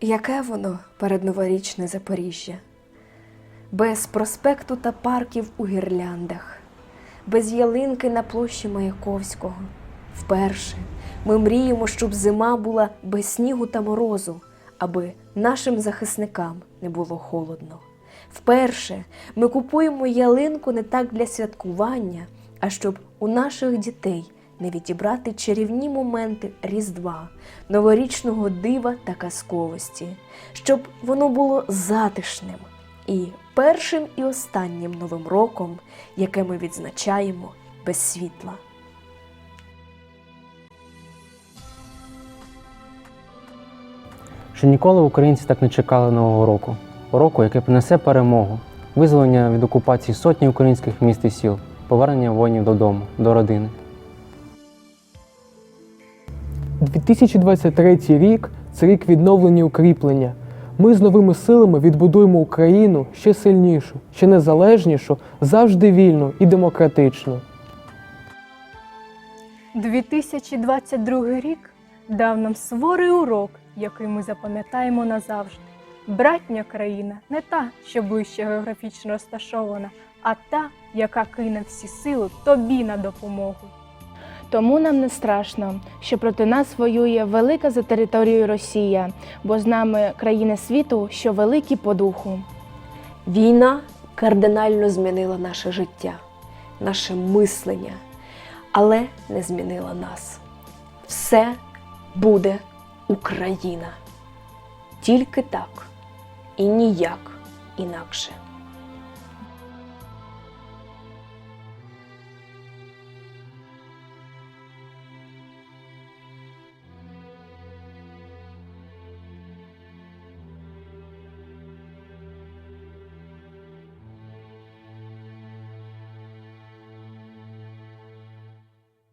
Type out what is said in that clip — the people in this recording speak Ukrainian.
Яке воно передноворічне Запоріжжя? Без проспекту та парків у гірляндах, без ялинки на площі Маяковського. Вперше ми мріємо, щоб зима була без снігу та морозу, аби нашим захисникам не було холодно. Вперше ми купуємо ялинку не так для святкування, а щоб у наших дітей не відібрати чарівні моменти Різдва, новорічного дива та казковості, щоб воно було затишним і першим і останнім новим роком, яке ми відзначаємо без світла. Ще ніколи українці так не чекали Нового року. Року, який принесе перемогу, визволення від окупації сотні українських міст і сіл, повернення воїнів додому, до родини. 2023 рік це рік відновлення укріплення. Ми з новими силами відбудуємо Україну ще сильнішу, ще незалежнішу, завжди вільну і демократичну. 2022 рік дав нам суворий урок, який ми запам'ятаємо назавжди. Братня країна не та, що ближче географічно розташована, а та, яка кине всі сили тобі на допомогу. Тому нам не страшно, що проти нас воює велика за територією Росія, бо з нами країни світу, що великі по духу. Війна кардинально змінила наше життя, наше мислення, але не змінила нас. Все буде Україна. Тільки так і ніяк інакше.